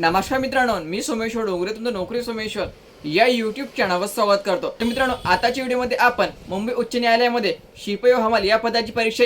नमस्कार मित्रांनो मी सोमेश्वर डोंगरे तुमचं नोकरी सोमेश्वर. या युट्यूब चॅनलवर स्वागत करतो. तर मित्रांनो आताच्या व्हिडिओमध्ये आपण मुंबई उच्च न्यायालयामध्ये शिपाई हमाल या पदाची परीक्षा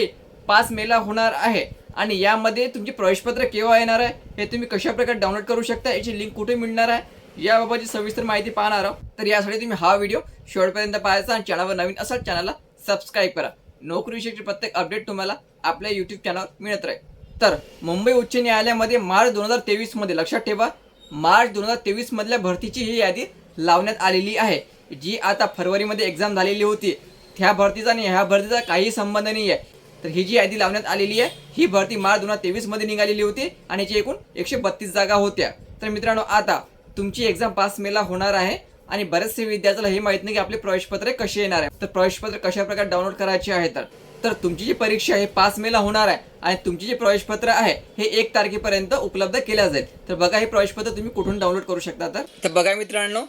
पाच मेला होणार आहे. आणि यामध्ये तुमचे प्रवेशपत्र केव्हा येणार आहे हे तुम्ही कशाप्रकारे डाउनलोड करू शकता याची लिंक कुठे मिळणार आहे याबाबतची सविस्तर माहिती पाहणार आहोत. तर यासाठी तुम्ही हा व्हिडिओ शेवटपर्यंत पाहायचा आणि चॅनलवर नवीन असाल चॅनलला सबस्क्राईब करा. नोकरीविषयीची प्रत्येक अपडेट तुम्हाला आपल्या यूट्यूब चॅनलवर मिळत राहील. तर मुंबई उच्च न्यायालयामध्ये मार्च दोन हजार तेवीसमध्ये लक्षात ठेवा मार्च दोन हजार तेवीस मधल्या भरतीची ही यादी लावण्यात आलेली आहे जी आता फरवरीमध्ये एक्झाम झालेली होती. त्या भरतीचा आणि ह्या भरतीचा काही संबंध नाही आहे तर ही जी यादी लावण्यात आलेली आहे ही भरती मार्च दोन हजार तेवीसमध्ये निघालेली होती आणि याची एकूण एकशे बत्तीस जागा होत्या. तर मित्रांनो आता तुमची एक्झाम पाच मेला होणार आहे आणि बरेचसे विद्यार्थ्याला हे माहीत नाही की आपले प्रवेशपत्रे कसे येणार आहे. तर प्रवेशपत्र कशा प्रकारे डाउनलोड करायचे आहे तर तर तुमची जी परीक्षा आहे पाच मेला होणार आहे आणि तुमची जे प्रवेशपत्र आहे हे एक तारखेपर्यंत उपलब्ध केल्या जाईल. तर बघा हे प्रवेशपत्र तुम्ही कुठून डाउनलोड करू शकता तर? तर बघा मित्रांनो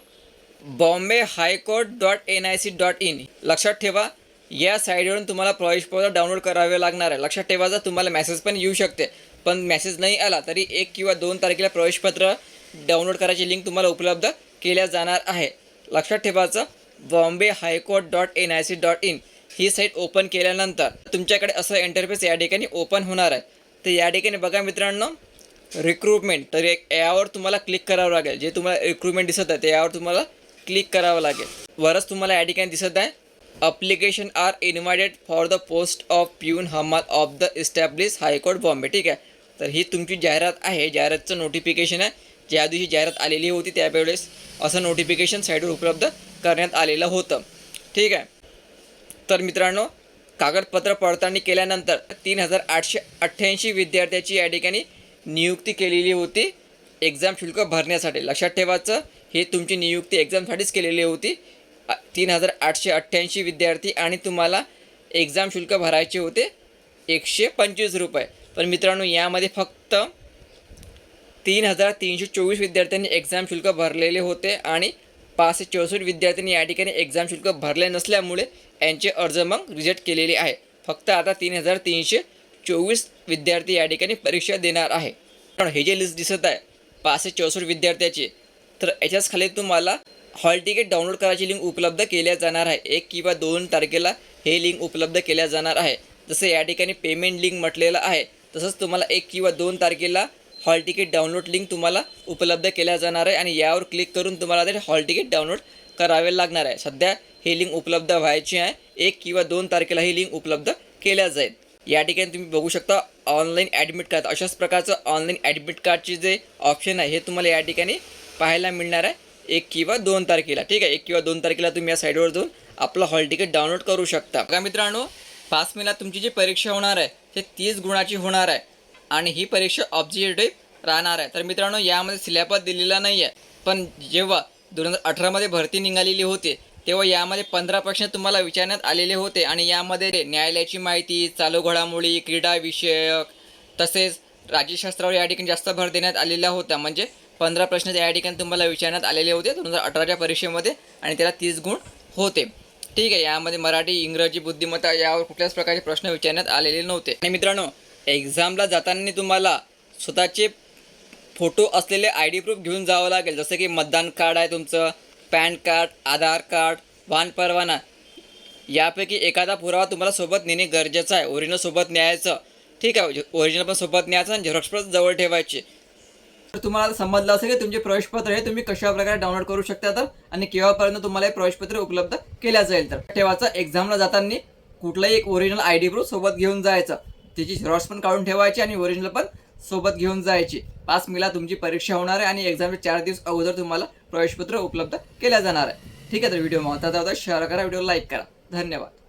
Bombay high court dot N I C dot in. लक्षात ठेवा या साईडवरून तुम्हाला प्रवेशपत्र डाउनलोड करावे लागणार आहे. लक्षात ठेवा जर तुम्हाला मेसेज पण येऊ शकते पण मेसेज नाही आला तरी एक किंवा दोन तारखेला प्रवेशपत्र डाउनलोड करायची लिंक तुम्हाला उपलब्ध केल्या जाणार आहे. लक्षात ठेवायचं Bombay high court dot N I C dot in. He site open केल्यानंतर तुमच्याकडे असं इंटरफेस या ठिकाणी ओपन होणार आहे. तर या ठिकाणी बघा मित्रांनो रिक्रुटमेंट तर एक यावर तुम्हाला क्लिक करावं लागेल. जे तुम्हाला रिक्रुटमेंट दिसत आहे ते यावर तुम्हाला क्लिक करावं लागेल. वरच तुम्हाला या ठिकाणी दिसत आहे application are invited for the post of peon हमाल of the establish high court Bombay ठीक आहे? तर ही तुमची जाहिरात आहे. जाहिरातचं नोटिफिकेशन आहे. ज्या दिवशी जाहिरात आलेली होती त्यावेळेस असं नोटिफिकेशन साईटवर उपलब्ध करण्यात आलेलं होतं. ठीक आहे? तर मित्रांनो कागदपत्र पडताळणी केल्यानंतर तीन हजार आठशे अठ्ठ्याऐंशी विद्यार्थ्याची या ठिकाणी नियुक्ती केलेली होती. एक्झाम शुल्क भरण्यासाठी. लक्षात ठेवायचं हे तुमची नियुक्ती एक्झामसाठीच केलेली होती. तीन हजार आठशे अठ्ठ्याऐंशी विद्यार्थी आणि तुम्हाला एक्झाम शुल्क भरायचे होते एकशे पंचवीस रुपये. पण मित्रांनो यामध्ये फक्त तीन हजार तीनशे चोवीस विद्यार्थ्यांनी एक्झाम शुल्क भरलेले होते आणि पाचशे चौसष्ट विद्यार्थ्यांनी या ठिकाणी एक्झाम शुल्क भरले नसल्यामुळे यांचे अर्ज मग रिजेक्ट केलेले आहे. फक्त आता तीन हजार तीनशे चोवीस विद्यार्थी या ठिकाणी परीक्षा देणार आहे. पण हे जे लिस्ट दिसत आहे पाचशे चौसष्ट विद्यार्थ्याची तर याच्याच खाली तुम्हाला हॉल तिकीट डाउनलोड करायची लिंक उपलब्ध केल्या जाणार आहे. एक किंवा दोन तारखेला हे लिंक उपलब्ध केल्या जाणार आहे. जसं या ठिकाणी पेमेंट लिंक म्हटलेलं आहे तसंच तुम्हाला एक किंवा दोन तारखेला हॉल तिकीट डाउनलोड लिंक तुम्हाला उपलब्ध केल्या जाणार आहे आणि यावर क्लिक करून तुम्हाला ते हॉल तिकीट डाउनलोड करावे लागणार आहे. सध्या ही लिंक उपलब्ध व्हायची आहे. एक किंवा दोन तारखेला ही लिंक उपलब्ध केल्या जाईल. या ठिकाणी तुम्ही बघू शकता ऑनलाईन ॲडमिट कार्ड अशाच प्रकारचं ऑनलाईन ॲडमिट कार्डचे जे ऑप्शन आहे हे तुम्हाला या ठिकाणी पाहायला मिळणार आहे. एक किंवा दोन तारखेला. ठीक आहे? एक किंवा दोन तारखेला तुम्ही या साईडवर जाऊन आपलं हॉल तिकीट डाउनलोड करू शकता. बघा मित्रांनो पाच मेला तुमची जी परीक्षा होणार आहे ते तीस गुणाची होणार आहे. आणि ही परीक्षा ऑब्जेक्टिव्ह राहणार आहे. तर मित्रांनो यामध्ये सिलेबस दिलेला नाही आहे पण जेव्हा दोन हजार अठरामध्ये भरती निघालेली होती तेव्हा यामध्ये पंधरा प्रश्न तुम्हाला विचारण्यात आलेले होते आणि यामध्ये न्यायालयाची माहिती चालू घडामोडी क्रीडा विषयक तसेच राज्यशास्त्रावर या ठिकाणी जास्त भर देण्यात आलेला होता म्हणजे पंधरा प्रश्न या ठिकाणी तुम्हाला विचारण्यात आलेले होते दोन हजार अठराच्या परीक्षेमध्ये आणि त्याला तीस गुण होते. ठीक आहे यामध्ये मराठी इंग्रजी बुद्धिमत्ता यावर कुठल्याच प्रकारचे प्रश्न विचारण्यात आलेले नव्हते. आणि मित्रांनो एक्झामला जाताना तुम्हाला स्वतःचे फोटो असलेले आय डी प्रूफ घेऊन जावं लागेल. जसं की मतदान कार्ड आहे तुमचं पॅन कार्ड आधार कार्ड वाहन परवाना. यापैकी एखादा पुरावा तुम्हाला सोबत नेणे गरजेचं आहे. ओरिजिनल सोबत न्यायचं. ठीक आहे ओरिजिनल पण सोबत न्यायचं आणि झेरॉक्स पण जवळ ठेवायचे. तर तुम्हाला समजलं असेल की तुमचे प्रवेशपत्र हे तुम्ही कशा प्रकारे डाउनलोड करू शकता तर आणि केव्हापर्यंत तुम्हाला हे प्रवेशपत्र उपलब्ध केल्या जाईल तर. ठेवायचं एक्झामला जाताना कुठलाही एक ओरिजिनल आय डी प्रूफ सोबत घेऊन जायचं. त्याची झेरॉक्स पण काढून ठेवायची आणि ओरिजिनल पण सोबत घेऊन जायची. पाच मेला तुमची परीक्षा होणार आहे आणि एक्झामच्या चार दिवस अगोदर तुम्हाला प्रवेशपत्र उपलब्ध केल्या जाणार आहे. ठीक आहे तर व्हिडिओ महत्त्वाचा होता शेअर करा व्हिडिओ लाईक करा. धन्यवाद.